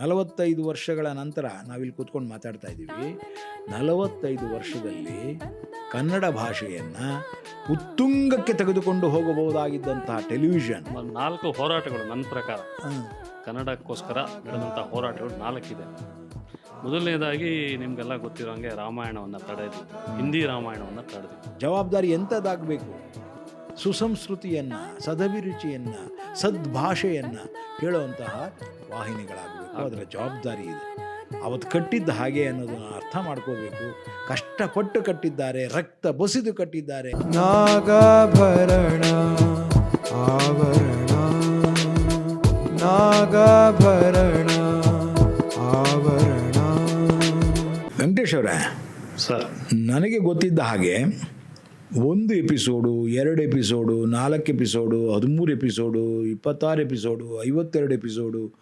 ನಲವತ್ತೈದು ವರ್ಷಗಳ ನಂತರ ನಾವಿಲ್ಲಿ ಕೂತ್ಕೊಂಡು ಮಾತಾಡ್ತಾ ಇದ್ದೀವಿ. ನಲವತ್ತೈದು ವರ್ಷದಲ್ಲಿ ಕನ್ನಡ ಭಾಷೆಯನ್ನು ಉತ್ತುಂಗಕ್ಕೆ ತೆಗೆದುಕೊಂಡು ಹೋಗಬಹುದಾಗಿದ್ದಂತಹ ಟೆಲಿವಿಷನ್. ನಾಲ್ಕು ಹೋರಾಟಗಳು ನನ್ನ ಪ್ರಕಾರ ಕನ್ನಡಕ್ಕೋಸ್ಕರ ನಡೆದಂಥ ಹೋರಾಟಗಳು ನಾಲ್ಕಿದೆ. ಮೊದಲನೇದಾಗಿ ನಿಮಗೆಲ್ಲ ಗೊತ್ತಿರೋಂಗೆ ರಾಮಾಯಣವನ್ನು ತಡೆದು ಹಿಂದಿ ರಾಮಾಯಣವನ್ನು ತಡೆದು ಜವಾಬ್ದಾರಿ ಎಂಥದ್ದಾಗಬೇಕು? ಸುಸಂಸ್ಕೃತಿಯನ್ನು ಸದಭಿರುಚಿಯನ್ನು ಸದ್ಭಾಷೆಯನ್ನು ಹೇಳುವಂತಹ ವಾಹಿನಿಗಳಾಗಬೇಕು. ಅದರ ಜವಾಬ್ದಾರಿ ಇದೆ. ಅವತ್ತು ಕಟ್ಟಿದ್ದ ಹಾಗೆ ಅನ್ನೋದನ್ನು ಅರ್ಥ ಮಾಡ್ಕೋಬೇಕು. ಕಷ್ಟಪಟ್ಟು ಕಟ್ಟಿದ್ದಾರೆ ರಕ್ತ ಬಸಿದು ಕಟ್ಟಿದ್ದಾರೆ. ನಾಗಾಭರಣ ಆವರಣ. ನಾಗಾಭರಣ ಆವರಣ. ವೆಂಕಟೇಶ್ ಅವರೇ ಸರ್. ನನಗೆ ಗೊತ್ತಿದ್ದ ಹಾಗೆ ಒಂದು ಎಪಿಸೋಡು ಎರಡು ಎಪಿಸೋಡು ನಾಲ್ಕು ಎಪಿಸೋಡು ಹದಿಮೂರು ಎಪಿಸೋಡು ಇಪ್ಪತ್ತಾರು ಎಪಿಸೋಡು ಐವತ್ತೆರಡು ಎಪಿಸೋಡು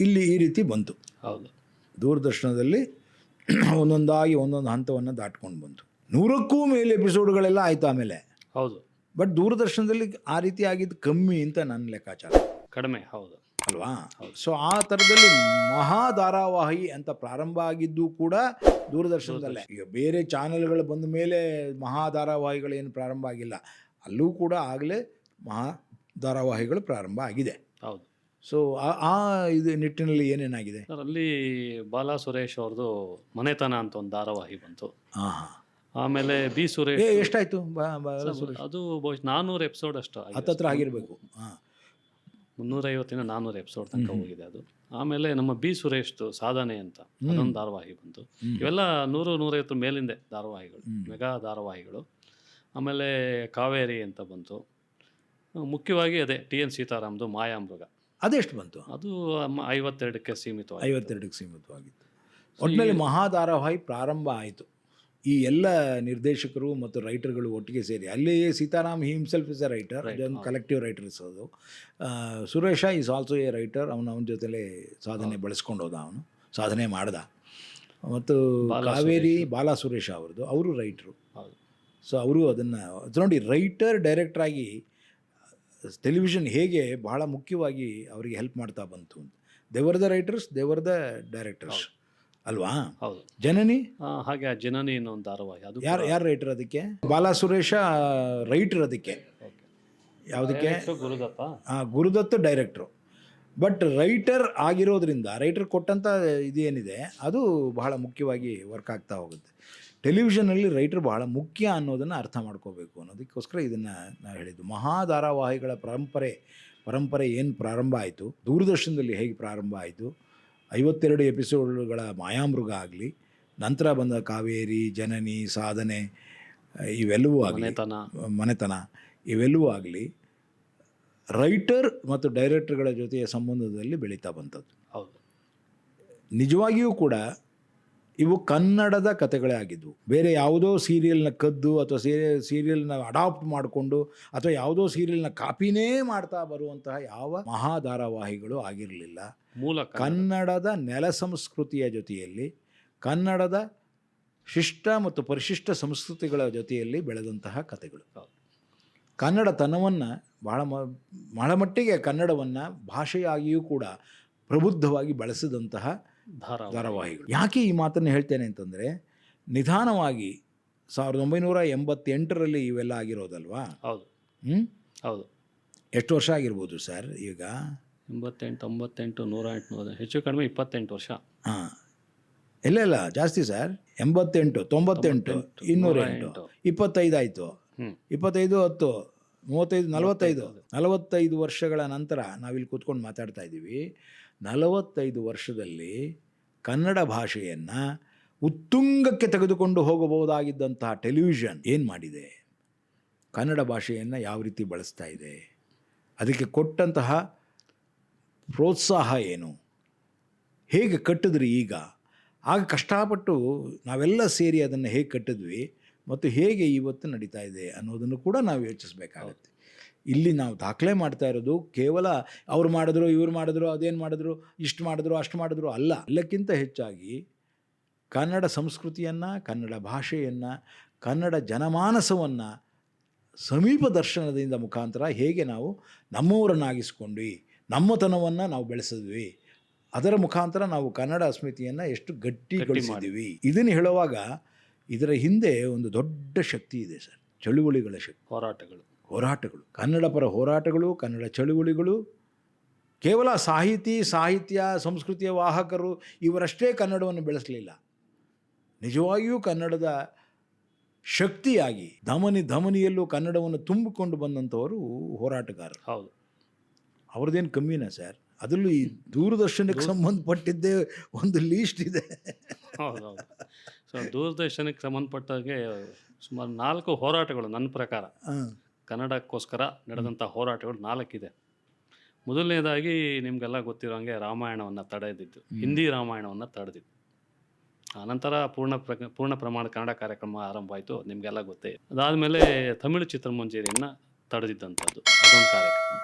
ಇಲ್ಲಿ ಈ ರೀತಿ ಬಂತು. ಹೌದು. ದೂರದರ್ಶನದಲ್ಲಿ ಒಂದೊಂದಾಗಿ ಒಂದೊಂದು ಹಂತವನ್ನು ದಾಟ್ಕೊಂಡು ಬಂತು. ನೂರಕ್ಕೂ ಮೇಲೆ ಎಪಿಸೋಡ್ಗಳೆಲ್ಲ ಆಯಿತು ಆಮೇಲೆ. ಹೌದು. ಬಟ್ ದೂರದರ್ಶನದಲ್ಲಿ ಆ ರೀತಿ ಆಗಿದ್ದು ಕಮ್ಮಿ ಅಂತ ನನ್ನ ಲೆಕ್ಕಾಚಾರ. ಕಡಿಮೆ ಹೌದು. ಅಲ್ವಾ? ಸೊ ಆ ಥರದಲ್ಲಿ ಮಹಾ ಧಾರಾವಾಹಿ ಅಂತ ಪ್ರಾರಂಭ ಆಗಿದ್ದು ಕೂಡ ದೂರದರ್ಶನದಲ್ಲೇ. ಈಗ ಬೇರೆ ಚಾನೆಲ್ಗಳು ಬಂದ ಮೇಲೆ ಮಹಾ ಧಾರಾವಾಹಿಗಳೇನು ಪ್ರಾರಂಭ ಆಗಿಲ್ಲ. ಅಲ್ಲೂ ಕೂಡ ಆಗಲೇ ಮಹಾ ಧಾರಾವಾಹಿಗಳು ಪ್ರಾರಂಭ ಆಗಿದೆ. ಹೌದು. ಸೊ ಆ- ಆ ಇದು ನಿಟ್ಟಿನಲ್ಲಿ ಏನೇನಾಗಿದೆ? ಸರ್ ಅಲ್ಲಿ ಬಾಲಾ ಸುರೇಶ್ ಅವ್ರದ್ದು ಮನೆತನ ಅಂತ ಒಂದು ಧಾರಾವಾಹಿ ಬಂತು. ಹಾಂ ಹಾಂ. ಆಮೇಲೆ ಬಿ ಸುರೇಶ್. ಏ ಎಷ್ಟಾಯ್ತು? ಬಾ ಬಾ ಸುರೇಶ್. ಅದು ಬಹುಶಃ ನಾನ್ನೂರು ಎಪಿಸೋಡ್ ಅಷ್ಟು ಹತ್ತತ್ರ ಆಗಿರಬೇಕು. ಹಾಂ. ಮುನ್ನೂರೈವತ್ತಿನ ನಾನ್ನೂರು ಎಪಿಸೋಡ್ ತನಕ ಹೋಗಿದೆ ಅದು. ಆಮೇಲೆ ನಮ್ಮ ಬಿ ಸುರೇಶ್ದು ಸಾಧನೆ ಅಂತ ಅದೊಂದು ಧಾರಾವಾಹಿ ಬಂತು. ಇವೆಲ್ಲ ನೂರು ನೂರೈವತ್ತು ಮೇಲಿಂದೆ ಧಾರಾವಾಹಿಗಳು ಮೆಗಾ ಧಾರಾವಾಹಿಗಳು. ಆಮೇಲೆ ಕಾವೇರಿ ಅಂತ ಬಂತು. ಮುಖ್ಯವಾಗಿ ಅದೇ ಟಿ ಎನ್ ಸೀತಾರಾಮ್ದು ಮಾಯಾಮೃಗ. ಅದೆಷ್ಟು ಬಂತು? ಅದು ಐವತ್ತೆರಡಕ್ಕೆ ಸೀಮಿತವಾಗಿ ಐವತ್ತೆರಡಕ್ಕೆ ಸೀಮಿತವಾಗಿತ್ತು. ಒಟ್ಟಿನಲ್ಲಿ ಮಹಾ ಧಾರಾವಾಹಿ ಪ್ರಾರಂಭ ಆಯಿತು. ಈ ಎಲ್ಲ ನಿರ್ದೇಶಕರು ಮತ್ತು ರೈಟರ್ಗಳು ಒಟ್ಟಿಗೆ ಸೇರಿ ಅಲ್ಲಿ Sitaram himself is a writer ಅದೊಂದು ಕಲೆಕ್ಟಿವ್ ರೈಟರ್ಸ್ ಅದು. Suresh is also a writer ಅವನು ಅವನ ಜೊತೆಲೇ ಸಾಧನೆ ಬಳಸ್ಕೊಂಡು ಹೋದ ಅವನು ಸಾಧನೆ ಮಾಡ್ದ. ಮತ್ತು ಕಾವೇರಿ ಬಾಲಾ ಸುರೇಶ ಅವ್ರದ್ದು ಅವರು ರೈಟ್ರು. ಸೊ ಅವರು ಅದನ್ನು ನೋಡಿ ರೈಟರ್ ಡೈರೆಕ್ಟ್ರಾಗಿ ಟೆಲಿವಿಷನ್ ಹೇಗೆ ಬಹಳ ಮುಖ್ಯವಾಗಿ ಅವರಿಗೆ ಹೆಲ್ಪ್ ಮಾಡ್ತಾ ಬಂತು they were the writers they were the directors ಅಲ್ವಾ? ಹೌದು. ಜನನಿ? ಆ, ಹಾಗೆ ಆ ಜನನಿ ಅನ್ನೋ ಒಂದು ಧಾರಾವಾಹಿ. ಅದು ಯಾರು ಯಾರು ರೈಟರ್ ಅದಕ್ಕೆ? ಬಾಲಾ ಸುರೇಶ ರೈಟರ್ ಅದಕ್ಕೆ. ಯಾವುದಕ್ಕೆ? Director ಗುರುದತ್ತ? ಆ, ಗುರುದತ್ತು ಡೈರೆಕ್ಟ್ರು. ಬಟ್ ರೈಟರ್ ಆಗಿರೋದ್ರಿಂದ ರೈಟರ್ ಕೊಟ್ಟಂಥ ಇದೇನಿದೆ ಅದು ಬಹಳ ಮುಖ್ಯವಾಗಿ ವರ್ಕ್ ಆಗ್ತಾ ಹೋಗುತ್ತೆ. ಟೆಲಿವಿಷನಲ್ಲಿ ರೈಟರ್ ಬಹಳ ಮುಖ್ಯ ಅನ್ನೋದನ್ನು ಅರ್ಥ ಮಾಡ್ಕೋಬೇಕು ಅನ್ನೋದಕ್ಕೋಸ್ಕರ ಇದನ್ನು ನಾವು ಹೇಳಿದ್ದು. ಮಹಾ ಧಾರಾವಾಹಿಗಳ ಪರಂಪರೆ ಪರಂಪರೆ ಏನು ಪ್ರಾರಂಭ ಆಯಿತು? ದೂರದರ್ಶನದಲ್ಲಿ ಹೇಗೆ ಪ್ರಾರಂಭ ಆಯಿತು? ಐವತ್ತೆರಡು ಎಪಿಸೋಡ್ಗಳ ಮಾಯಾಮೃಗ ಆಗಲಿ ನಂತರ ಬಂದ ಕಾವೇರಿ ಜನನಿ ಸಾಧನೆ ಇವೆಲ್ಲವೂ ಆಗಲಿ ಮನೆತನ. ಮನೆತನ ಇವೆಲ್ಲವೂ ಆಗಲಿ ರೈಟರ್ ಮತ್ತು ಡೈರೆಕ್ಟರ್ಗಳ ಜೊತೆಯ ಸಂಬಂಧದಲ್ಲಿ ಬೆಳೀತಾ ಬಂತದ್ದು ಹೌದು. ನಿಜವಾಗಿಯೂ ಕೂಡ ಇವು ಕನ್ನಡದ ಕಥೆಗಳೇ ಆಗಿದ್ವು. ಬೇರೆ ಯಾವುದೋ ಸೀರಿಯಲ್ನ ಕದ್ದು ಅಥವಾ ಸೀರಿಯ ಸೀರಿಯಲ್ನ ಅಡಾಪ್ಟ್ ಮಾಡಿಕೊಂಡು ಅಥವಾ ಯಾವುದೋ ಸೀರಿಯಲ್ನ ಕಾಪಿನೇ ಮಾಡ್ತಾ ಬರುವಂತಹ ಯಾವ ಮಹಾ ಧಾರಾವಾಹಿಗಳು ಆಗಿರಲಿಲ್ಲ. ಮೂಲ ಕನ್ನಡದ ನೆಲ ಸಂಸ್ಕೃತಿಯ ಜೊತೆಯಲ್ಲಿ ಕನ್ನಡದ ಶಿಷ್ಟ ಮತ್ತು ಪರಿಶಿಷ್ಟ ಸಂಸ್ಕೃತಿಗಳ ಜೊತೆಯಲ್ಲಿ ಬೆಳೆದಂತಹ ಕಥೆಗಳು. ಕನ್ನಡತನವನ್ನು ಬಹಳ ಮ ಬಹಳ ಮಟ್ಟಿಗೆ ಕನ್ನಡವನ್ನು ಭಾಷೆಯಾಗಿಯೂ ಕೂಡ ಪ್ರಬುದ್ಧವಾಗಿ ಬಳಸಿದಂತಹ ಧಾರಾವಾಹಿಗಳು. ಯಾಕೆ ಈ ಮಾತನ್ನು ಹೇಳ್ತೇನೆ ಅಂತಂದರೆ ನಿಧಾನವಾಗಿ ಸಾವಿರದ ಒಂಬೈನೂರ ಎಂಬತ್ತೆಂಟರಲ್ಲಿ ಇವೆಲ್ಲ ಆಗಿರೋದಲ್ವಾ? ಹೌದು. ಹ್ಞೂ ಹೌದು. ಎಷ್ಟು ವರ್ಷ ಆಗಿರ್ಬೋದು ಸರ್ ಈಗ? ಎಂಬತ್ತೆಂಟು ತೊಂಬತ್ತೆಂಟು ನೂರ ಎಂಟು ನೂರ ಹೆಚ್ಚು ಕಡಿಮೆ ಇಪ್ಪತ್ತೆಂಟು ವರ್ಷ. ಹಾಂ. ಇಲ್ಲ ಇಲ್ಲ ಜಾಸ್ತಿ ಸರ್. ಎಂಬತ್ತೆಂಟು ತೊಂಬತ್ತೆಂಟು ಇನ್ನೂರ ಎಂಟು. ಇಪ್ಪತ್ತೈದು ಆಯಿತು. ಇಪ್ಪತ್ತೈದು ಹತ್ತು ಮೂವತ್ತೈದು ನಲವತ್ತೈದು ನಲವತ್ತೈದು ವರ್ಷಗಳ ನಂತರ ನಾವಿಲ್ಲಿ ಕೂತ್ಕೊಂಡು ಮಾತಾಡ್ತಾ ಇದ್ದೀವಿ. ನಲವತ್ತೈದು ವರ್ಷದಲ್ಲಿ ಕನ್ನಡ ಭಾಷೆಯನ್ನು ಉತ್ತುಂಗಕ್ಕೆ ತೆಗೆದುಕೊಂಡು ಹೋಗಬಹುದಾಗಿದ್ದಂತಹ ಟೆಲಿವಿಷನ್ ಏನು ಮಾಡಿದೆ? ಕನ್ನಡ ಭಾಷೆಯನ್ನು ಯಾವ ರೀತಿ ಬಳಸ್ತಾ ಇದೆ? ಅದಕ್ಕೆ ಕೊಟ್ಟಂತಹ ಪ್ರೋತ್ಸಾಹ ಏನು? ಹೇಗೆ ಕಟ್ಟಿದ್ರಿ ಈಗ? ಆಗ ಕಷ್ಟಪಟ್ಟು ನಾವೆಲ್ಲ ಸೇರಿ ಅದನ್ನು ಹೇಗೆ ಕಟ್ಟಿದ್ವಿ ಮತ್ತು ಹೇಗೆ ಇವತ್ತು ನಡೀತಾ ಇದೆ ಅನ್ನೋದನ್ನು ಕೂಡ ನಾವು ಯೋಚಿಸಬೇಕಾಗತ್ತೆ. ಇಲ್ಲಿ ನಾವು ದಾಖಲೆ ಮಾಡ್ತಾ ಇರೋದು ಕೇವಲ ಅವ್ರು ಮಾಡಿದ್ರು ಇವ್ರು ಮಾಡಿದ್ರು ಅದೇನು ಮಾಡಿದ್ರು ಇಷ್ಟು ಮಾಡಿದ್ರು ಅಷ್ಟು ಮಾಡಿದ್ರು ಅಲ್ಲ. ಎಲ್ಲಕ್ಕಿಂತ ಹೆಚ್ಚಾಗಿ ಕನ್ನಡ ಸಂಸ್ಕೃತಿಯನ್ನು ಕನ್ನಡ ಭಾಷೆಯನ್ನು ಕನ್ನಡ ಜನಮಾನಸವನ್ನು ಸಮೀಪ ದರ್ಶನದಿಂದ ಮುಖಾಂತರ ಹೇಗೆ ನಾವು ನಮ್ಮವರನ್ನಾಗಿಸ್ಕೊಂಡ್ವಿ ನಮ್ಮತನವನ್ನು ನಾವು ಬೆಳೆಸಿದ್ವಿ ಅದರ ಮುಖಾಂತರ ನಾವು ಕನ್ನಡ ಅಸ್ಮಿತೆಯನ್ನು ಎಷ್ಟು ಗಟ್ಟಿಗೊಳಿಸಿದ್ದೀವಿ. ಇದನ್ನು ಹೇಳುವಾಗ ಇದರ ಹಿಂದೆ ಒಂದು ದೊಡ್ಡ ಶಕ್ತಿ ಇದೆ ಸರ್ ಚಳುವಳಿಗಳ ಶಕ್ತಿ. ಹೋರಾಟಗಳು. ಹೋರಾಟಗಳು. ಕನ್ನಡ ಪರ ಹೋರಾಟಗಳು ಕನ್ನಡ ಚಳುವಳಿಗಳು. ಕೇವಲ ಸಾಹಿತಿ ಸಾಹಿತ್ಯ ಸಂಸ್ಕೃತಿಯ ವಾಹಕರು ಇವರಷ್ಟೇ ಕನ್ನಡವನ್ನು ಬೆಳೆಸಲಿಲ್ಲ. ನಿಜವಾಗಿಯೂ ಕನ್ನಡದ ಶಕ್ತಿಯಾಗಿ ಧಮನಿ ಧಮನಿಯಲ್ಲೂ ಕನ್ನಡವನ್ನು ತುಂಬಿಕೊಂಡು ಬಂದಂಥವರು ಹೋರಾಟಗಾರರು. ಹೌದು. ಅವ್ರದ್ದೇನು ಕಮ್ಮಿನ ಸರ್? ಅದರಲ್ಲೂ ಈ ದೂರದರ್ಶನಕ್ಕೆ ಸಂಬಂಧಪಟ್ಟಿದ್ದೇ ಒಂದು ಲೀಸ್ಟ್ ಇದೆ. ಹೌದು ಹೌದು. ಸೊ ದೂರದರ್ಶನಕ್ಕೆ ಸಂಬಂಧಪಟ್ಟಾಗೆ ಸುಮಾರು ನಾಲ್ಕು ಹೋರಾಟಗಳು ನನ್ನ ಪ್ರಕಾರ. ಹಾಂ. ಕನ್ನಡಕ್ಕೋಸ್ಕರ ನಡೆದಂಥ ಹೋರಾಟಗಳು ನಾಲ್ಕಿದೆ. ಮೊದಲನೇದಾಗಿ ನಿಮಗೆಲ್ಲ ಗೊತ್ತಿರೋ ಹಾಗೆ ರಾಮಾಯಣವನ್ನು ತಡೆದಿದ್ದು. ಹಿಂದಿ ರಾಮಾಯಣವನ್ನು ತಡೆದಿದ್ದು. ಆನಂತರ ಪೂರ್ಣ ಪ್ರ ಪೂರ್ಣ ಪ್ರಮಾಣ ಕನ್ನಡ ಕಾರ್ಯಕ್ರಮ ಆರಂಭ ಆಯಿತು ನಿಮಗೆಲ್ಲ ಗೊತ್ತೇ. ಅದಾದ ಅದಾದಮೇಲೆ ತಮಿಳು ಚಿತ್ರಮಂಜರಿಯನ್ನು ತಡೆದಿದ್ದಂಥದ್ದು ಅದೊಂದು ಕಾರ್ಯಕ್ರಮ.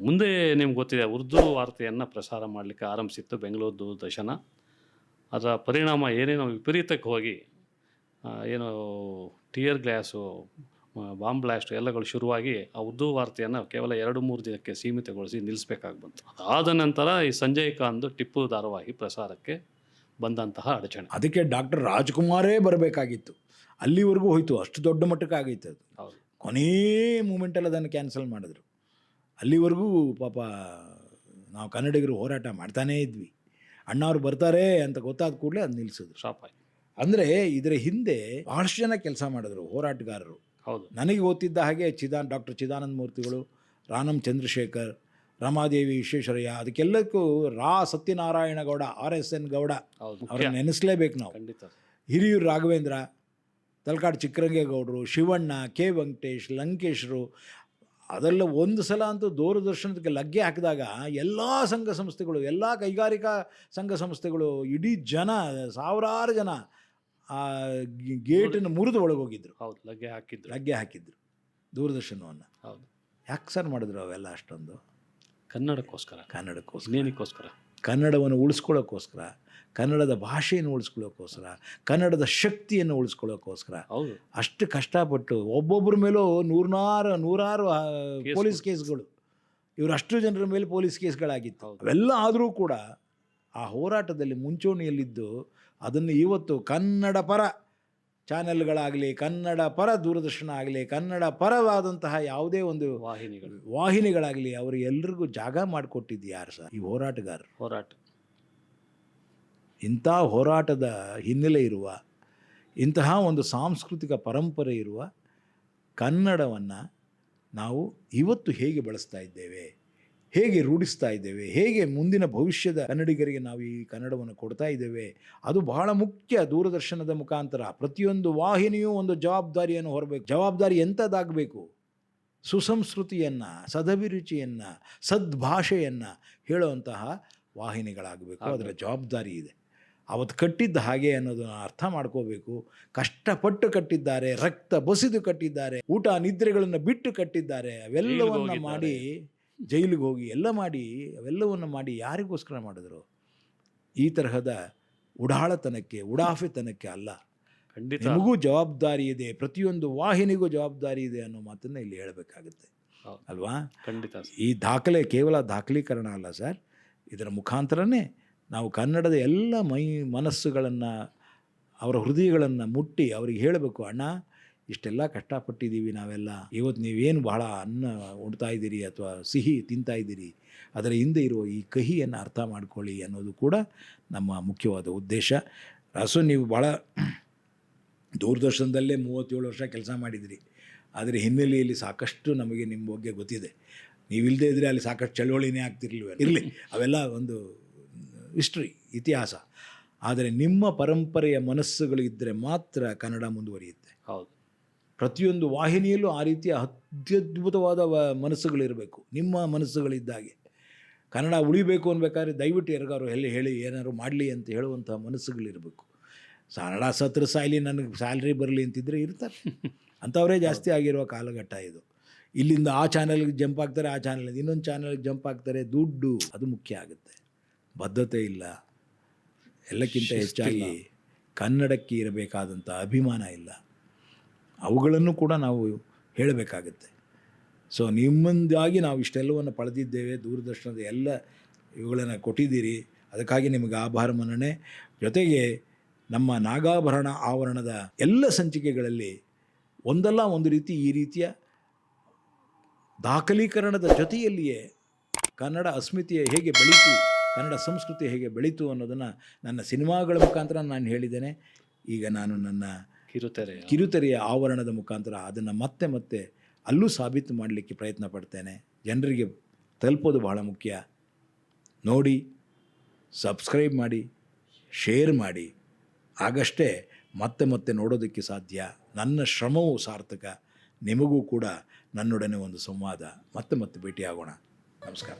ಮುಂದೆ ನಿಮ್ಗೆ ಗೊತ್ತಿದೆ ಉರ್ದು ವಾರ್ತೆಯನ್ನು ಪ್ರಸಾರ ಮಾಡಲಿಕ್ಕೆ ಆರಂಭಿಸಿತ್ತು ಬೆಂಗಳೂರು ದೂರದರ್ಶನ ಅದರ ಪರಿಣಾಮ ಏನೇನೋ ವಿಪರೀತಕ್ಕೆ ಹೋಗಿ ಏನು ಟಿಯರ್ ಗ್ಲಾಸು ಬಾಂಬ್ ಬ್ಲಾಸ್ಟ್ ಎಲ್ಲಗಳು ಶುರುವಾಗಿ ಆ ಉರ್ದು ವಾರ್ತೆಯನ್ನು ಕೇವಲ ಎರಡು ಮೂರು ದಿನಕ್ಕೆ ಸೀಮಿತಗೊಳಿಸಿ ನಿಲ್ಲಿಸಬೇಕಾಗಿ ಬಂತು ಅದಾದ ನಂತರ ಈ ಸಂಜಯ್ ಖಾನ್ ಟಿಪ್ಪು ಧಾರಾವಾಹಿ ಪ್ರಸಾರಕ್ಕೆ ಬಂದಂತಹ ಅಡಚಣೆ. ಅದಕ್ಕೆ ಡಾಕ್ಟರ್ ರಾಜ್ಕುಮಾರೇ ಬರಬೇಕಾಗಿತ್ತು. ಅಲ್ಲಿವರೆಗೂ ಹೋಯಿತು ಅಷ್ಟು ದೊಡ್ಡ ಮಟ್ಟಕ್ಕೆ ಆಗೈತೆ ಅದು. ಹೌದು. ಕೊನೇ ಮೂಮೆಂಟಲ್ಲಿ ಅದನ್ನು ಕ್ಯಾನ್ಸಲ್ ಮಾಡಿದ್ರು. ಅಲ್ಲಿವರೆಗೂ ಪಾಪ ನಾವು ಕನ್ನಡಿಗರು ಹೋರಾಟ ಮಾಡ್ತಾನೇ ಇದ್ವಿ. ಅಣ್ಣವ್ರು ಬರ್ತಾರೆ ಅಂತ ಗೊತ್ತಾದ ಕೂಡಲೇ ಅದು ನಿಲ್ಲಿಸಿದ್ರು. ಶಾಪ್ ಆಯ್ತು. ಅಂದರೆ ಇದರ ಹಿಂದೆ ಭಾಳಷ್ಟು ಜನ ಕೆಲಸ ಮಾಡಿದ್ರು ಹೋರಾಟಗಾರರು. ಹೌದು. ನನಗೆ ಗೊತ್ತಿದ್ದ ಹಾಗೆ ಚಿದಾನ್ ಡಾಕ್ಟರ್ ಚಿದಾನಂದ ಮೂರ್ತಿಗಳು ರಾನಂ Chandrashekhar Ramadevi Visvesvaraya ಅದಕ್ಕೆಲ್ಲಕ್ಕೂ Ra Satyanarayana Gowda R S N Gowda ಅವ್ರನ್ನ ನೆನೆಸಲೇಬೇಕು ನಾವು. ಖಂಡಿತ. ಹಿರಿಯೂರು ರಾಘವೇಂದ್ರ ತಲಕಾಡು ಚಿಕ್ಕರಂಗೇಗೌಡರು ಶಿವಣ್ಣ ಕೆ ವೆಂಕಟೇಶ್ ಲಂಕೇಶ್ರು ಅದೆಲ್ಲ ಒಂದು ಸಲ ಅಂತೂ ದೂರದರ್ಶನಕ್ಕೆ ಲಗ್ಗೆ ಹಾಕಿದಾಗ ಎಲ್ಲ ಸಂಘ ಸಂಸ್ಥೆಗಳು ಎಲ್ಲ ಕೈಗಾರಿಕಾ ಸಂಘ ಸಂಸ್ಥೆಗಳು ಇಡೀ ಜನ ಸಾವಿರಾರು ಜನ ಆ ಗಿ- ಗೇಟನ್ನು ಮುರಿದು ಒಳಗೋಗಿದ್ರು ಹೌದು ಲಗ್ಗೆ ಹಾಕಿದ್ರು. ಲಗ್ಗೆ ಹಾಕಿದ್ರು. ದೂರದರ್ಶನವನ್ನು. ಹೌದು. ಯಾಕೆ ಸರ್ ಮಾಡಿದ್ರು ಅವೆಲ್ಲ ಅಷ್ಟೊಂದು? ಕನ್ನಡಕ್ಕೋಸ್ಕರ. ಕನ್ನಡಕ್ಕೋಸ್ಕರ. ಏನಕ್ಕೋಸ್ಕರ ಕನ್ನಡವನ್ನು ಉಳಿಸ್ಕೊಳ್ಳೋಕ್ಕೋಸ್ಕರ ಕನ್ನಡದ ಭಾಷೆಯನ್ನು ಉಳಿಸ್ಕೊಳ್ಳೋಕ್ಕೋಸ್ಕರ ಕನ್ನಡದ ಶಕ್ತಿಯನ್ನು ಉಳಿಸ್ಕೊಳ್ಳೋಕ್ಕೋಸ್ಕರ ಹೌದು. ಅಷ್ಟು ಕಷ್ಟಪಟ್ಟು ಒಬ್ಬೊಬ್ಬರ ಮೇಲೂ ನೂರಾರು ನೂರಾರು. ಪೊಲೀಸ್ ಕೇಸ್ಗಳು. ಇವರು ಅಷ್ಟು ಜನರ ಮೇಲೆ ಪೊಲೀಸ್ ಕೇಸ್ಗಳಾಗಿತ್ತು. ಅವೆಲ್ಲ ಆದರೂ ಕೂಡ ಆ ಹೋರಾಟದಲ್ಲಿ ಮುಂಚೂಣಿಯಲ್ಲಿದ್ದು ಅದನ್ನು ಇವತ್ತು ಕನ್ನಡ ಪರ ಚಾನೆಲ್ಗಳಾಗಲಿ ಕನ್ನಡ ಪರ ದೂರದರ್ಶನ ಆಗಲಿ ಕನ್ನಡ ಪರವಾದಂತಹ ಯಾವುದೇ ಒಂದು ವಾಹಿನಿಗಳು. ವಾಹಿನಿಗಳಾಗಲಿ ಅವರು ಎಲ್ರಿಗೂ ಜಾಗ ಮಾಡಿಕೊಟ್ಟಿದ್ದು ಯಾರು ಸರ್? ಈ ಹೋರಾಟಗಾರರು. ಹೋರಾಟ. ಇಂಥ ಹೋರಾಟದ ಹಿನ್ನೆಲೆ ಇರುವ ಇಂತಹ ಒಂದು ಸಾಂಸ್ಕೃತಿಕ ಪರಂಪರೆ ಇರುವ ಕನ್ನಡವನ್ನು ನಾವು ಇವತ್ತು ಹೇಗೆ ಬಳಸ್ತಾ ಇದ್ದೇವೆ? ಹೇಗೆ ರೂಢಿಸ್ತಾ ಇದ್ದೇವೆ ಹೇಗೆ ಮುಂದಿನ ಭವಿಷ್ಯದ ಕನ್ನಡಿಗರಿಗೆ ನಾವು ಈ ಕನ್ನಡವನ್ನು ಕೊಡ್ತಾ ಇದ್ದೇವೆ ಅದು ಬಹಳ ಮುಖ್ಯ ದೂರದರ್ಶನದ ಮುಖಾಂತರ. ಪ್ರತಿಯೊಂದು ವಾಹಿನಿಯೂ ಒಂದು ಜವಾಬ್ದಾರಿಯನ್ನು ಹೊರಬೇಕು. ಜವಾಬ್ದಾರಿ ಎಂಥದ್ದಾಗಬೇಕು? ಸುಸಂಸ್ಕೃತಿಯನ್ನು ಸದಭಿರುಚಿಯನ್ನು ಸದ್ಭಾಷೆಯನ್ನು ಹೇಳುವಂತಹ ವಾಹಿನಿಗಳಾಗಬೇಕು. ಅದರ ಜವಾಬ್ದಾರಿ ಇದೆ. ಅವತ್ತು ಕಟ್ಟಿದ್ದ ಹಾಗೆ ಅನ್ನೋದನ್ನು ಅರ್ಥ ಮಾಡ್ಕೋಬೇಕು. ಕಷ್ಟಪಟ್ಟು ಕಟ್ಟಿದ್ದಾರೆ ರಕ್ತ ಬಸಿದು ಕಟ್ಟಿದ್ದಾರೆ ಊಟ ನಿದ್ರೆಗಳನ್ನು ಬಿಟ್ಟು ಕಟ್ಟಿದ್ದಾರೆ ಅವೆಲ್ಲವನ್ನ ಮಾಡಿ ಜೈಲಿಗೆ ಹೋಗಿ ಎಲ್ಲ ಮಾಡಿ ಅವೆಲ್ಲವನ್ನು ಮಾಡಿ ಯಾರಿಗೋಸ್ಕರ ಮಾಡಿದ್ರು? ಈ ತರಹದ ಉಡಾಳತನಕ್ಕೆ ಉಡಾಫೆತನಕ್ಕೆ ಅಲ್ಲ. ಖಂಡಿತ. ನಿಮಗೂ ಜವಾಬ್ದಾರಿ ಇದೆ ಪ್ರತಿಯೊಂದು ವಾಹಿನಿಗೂ ಜವಾಬ್ದಾರಿ ಇದೆ ಅನ್ನೋ ಮಾತನ್ನು ಇಲ್ಲಿ ಹೇಳಬೇಕಾಗುತ್ತೆ. ಅಲ್ವಾ? ಖಂಡಿತ ಈ ದಾಖಲೆ ಕೇವಲ ದಾಖಲೀಕರಣ ಅಲ್ಲ ಸರ್. ಇದರ ಮುಖಾಂತರನೇ ನಾವು ಕನ್ನಡದ ಎಲ್ಲ ಮೈ ಮನಸ್ಸುಗಳನ್ನು ಅವರ ಹೃದಯಗಳನ್ನು ಮುಟ್ಟಿ ಅವರಿಗೆ ಹೇಳಬೇಕು ಅಣ್ಣ ಇಷ್ಟೆಲ್ಲ ಕಷ್ಟಪಟ್ಟಿದ್ದೀವಿ ನಾವೆಲ್ಲ. ಇವತ್ತು ನೀವೇನು ಬಹಳ ಅನ್ನ ಉಣ್ತಾ ಇದ್ದೀರಿ ಅಥವಾ ಸಿಹಿ ತಿಂತಾ ಇದ್ದೀರಿ, ಅದರ ಹಿಂದೆ ಇರುವ ಈ ಕಹಿಯನ್ನು ಅರ್ಥ ಮಾಡ್ಕೊಳ್ಳಿ ಅನ್ನೋದು ಕೂಡ ನಮ್ಮ ಮುಖ್ಯವಾದ ಉದ್ದೇಶ. ರಸು, ನೀವು ಭಾಳ ದೂರದರ್ಶನದಲ್ಲೇ ಮೂವತ್ತೇಳು ವರ್ಷ ಕೆಲಸ ಮಾಡಿದಿರಿ ಆದರೆ ಹಿನ್ನೆಲೆಯಲ್ಲಿ ಸಾಕಷ್ಟು ನಮಗೆ ನಿಮ್ಮ ಬಗ್ಗೆ ಗೊತ್ತಿದೆ. ನೀವಿಲ್ಲದೆ ಇದ್ದರೆ ಅಲ್ಲಿ ಸಾಕಷ್ಟು ಚಳುವಳಿನೇ ಆಗ್ತಿರ್ಲಿಲ್ಲ ಇರಲಿ. ಅವೆಲ್ಲ ಒಂದು ಹಿಸ್ಟ್ರಿ ಇತಿಹಾಸ. ಆದರೆ ನಿಮ್ಮ ಪರಂಪರೆಯ ಮನಸ್ಸುಗಳು ಇದ್ದರೆ ಮಾತ್ರ ಕನ್ನಡ ಮುಂದುವರಿಯುತ್ತೆ. ಹೌದು. ಪ್ರತಿಯೊಂದು ವಾಹಿನಿಯಲ್ಲೂ ಆ ರೀತಿಯ ಅತ್ಯದ್ಭುತವಾದ ವ- ಮನಸ್ಸುಗಳಿರಬೇಕು. ನಿಮ್ಮ ಮನಸ್ಸುಗಳಿದ್ದಾಗೆ. ಕನ್ನಡ ಉಳಿಬೇಕು ಅನ್ಬೇಕಾದ್ರೆ ದಯವಿಟ್ಟು ಯಾರಿಗಾರು ಎಲ್ಲಿ ಹೇಳಿ ಏನಾದ್ರು ಮಾಡಲಿ ಅಂತ ಹೇಳುವಂಥ ಮನಸ್ಸುಗಳಿರಬೇಕು. ಕನ್ನಡ ಸತ್ರ ಸಾಯ್ಲಿ ನನಗೆ ಸ್ಯಾಲ್ರಿ ಬರಲಿ ಅಂತಿದ್ರೆ ಇರ್ತಾರೆ. ಅಂಥವರೇ ಜಾಸ್ತಿ ಆಗಿರುವ ಕಾಲಘಟ್ಟ ಇದು. ಇಲ್ಲಿಂದ ಆ ಚಾನಲ್ಗೆ ಜಂಪ್ ಆಗ್ತಾರೆ ಆ ಚಾನಲ್ ಇನ್ನೊಂದು ಚಾನಲ್ಗೆ ಜಂಪ್ ಆಗ್ತಾರೆ ದುಡ್ಡು ಅದು ಮುಖ್ಯ ಆಗುತ್ತೆ. ಬದ್ಧತೆ ಇಲ್ಲ. ಎಲ್ಲಕ್ಕಿಂತ ಹೆಚ್ಚಾಗಿ ಕನ್ನಡಕ್ಕೆ ಇರಬೇಕಾದಂಥ ಅಭಿಮಾನ ಇಲ್ಲ. ಅವುಗಳನ್ನು ಕೂಡ ನಾವು ಹೇಳಬೇಕಾಗತ್ತೆ. ಸೊ ನಿಮ್ಮಿಂದಾಗಿ ನಾವು ಇಷ್ಟೆಲ್ಲವನ್ನು ಪಡೆದಿದ್ದೇವೆ, ದೂರದರ್ಶನದ ಎಲ್ಲ ಇವುಗಳನ್ನು ಕೊಟ್ಟಿದ್ದೀರಿ. ಅದಕ್ಕಾಗಿ ನಿಮಗೆ ಆಭಾರ, ಮನ್ನಣೆ. ಜೊತೆಗೆ ನಮ್ಮ ನಾಗಾಭರಣ ಆವರಣದ ಎಲ್ಲ ಸಂಚಿಕೆಗಳಲ್ಲಿ ಒಂದಲ್ಲ ಒಂದು ರೀತಿ ಈ ರೀತಿಯ ದಾಖಲೀಕರಣದ ಜೊತೆಯಲ್ಲಿಯೇ ಕನ್ನಡ ಅಸ್ಮಿತೆಯ ಹೇಗೆ ಬೆಳೀತು, ಕನ್ನಡ ಸಂಸ್ಕೃತಿ ಹೇಗೆ ಬೆಳೀತು ಅನ್ನೋದನ್ನು ನನ್ನ ಸಿನಿಮಾಗಳ ಮುಖಾಂತರ ನಾನು ಹೇಳಿದ್ದೇನೆ. ಈಗ ನಾನು ನನ್ನ ಕಿರುತೆರೆ ಕಿರುತೆರೆಯ ಆವರಣದ ಮುಖಾಂತರ ಅದನ್ನು ಮತ್ತೆ ಮತ್ತೆ ಅಲ್ಲೂ ಸಾಬೀತು ಮಾಡಲಿಕ್ಕೆ ಪ್ರಯತ್ನ ಪಡ್ತೇನೆ. ಜನರಿಗೆ ತಲುಪೋದು ಬಹಳ ಮುಖ್ಯ. ನೋಡಿ ಸಬ್ಸ್ಕ್ರೈಬ್ ಮಾಡಿ ಶೇರ್ ಮಾಡಿ. ಆಗಷ್ಟೇ ಮತ್ತೆ ಮತ್ತೆ ನೋಡೋದಕ್ಕೆ ಸಾಧ್ಯ. ನನ್ನ ಶ್ರಮವೂ ಸಾರ್ಥಕ. ನಿಮಗೂ ಕೂಡ ನನ್ನೊಡನೆ ಒಂದು ಸಂವಾದ. ಮತ್ತೆ ಮತ್ತೆ ಭೇಟಿಯಾಗೋಣ. ನಮಸ್ಕಾರ.